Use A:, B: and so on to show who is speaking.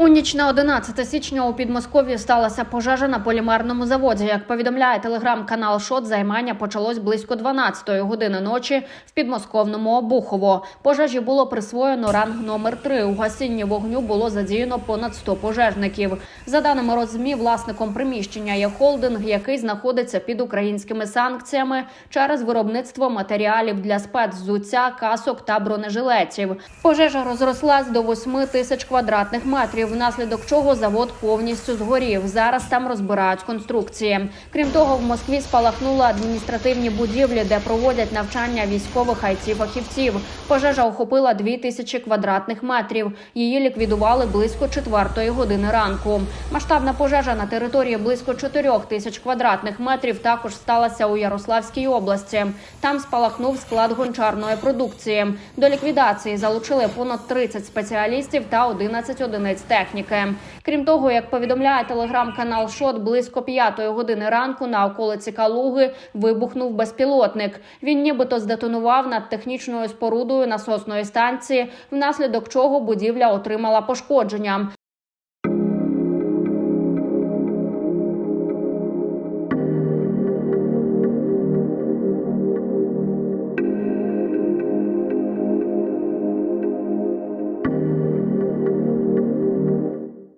A: У ніч на 11 січня у Підмосков'ї сталася пожежа на полімерному заводі. Як повідомляє телеграм-канал Шот, займання почалось близько 12-ї години ночі в підмосковному Обухово. Пожежі було присвоєно ранг номер 3 У гасінні вогню було задіяно понад 100 пожежників. За даними розмі, власником приміщення є холдинг, який знаходиться під українськими санкціями через виробництво матеріалів для спецвзуття, касок та бронежилетів. Пожежа розрослась до 8 тисяч квадратних метрів, внаслідок чого завод повністю згорів. Зараз там розбирають конструкції. Крім того, в Москві спалахнули адміністративні будівлі, де проводять навчання військових it фахівців. Пожежа охопила 2 тисячі квадратних метрів. Її ліквідували близько 4 години ранку. Масштабна пожежа на території близько 4 тисяч квадратних метрів також сталася у Ярославській області. Там спалахнув склад гончарної продукції. До ліквідації залучили понад 30 спеціалістів та 11 одиниць техніки. Крім того, як повідомляє телеграм-канал Шот, близько п'ятої години ранку на околиці Калуги вибухнув безпілотник. Він нібито здетонував над технічною спорудою насосної станції, внаслідок чого будівля отримала пошкодження.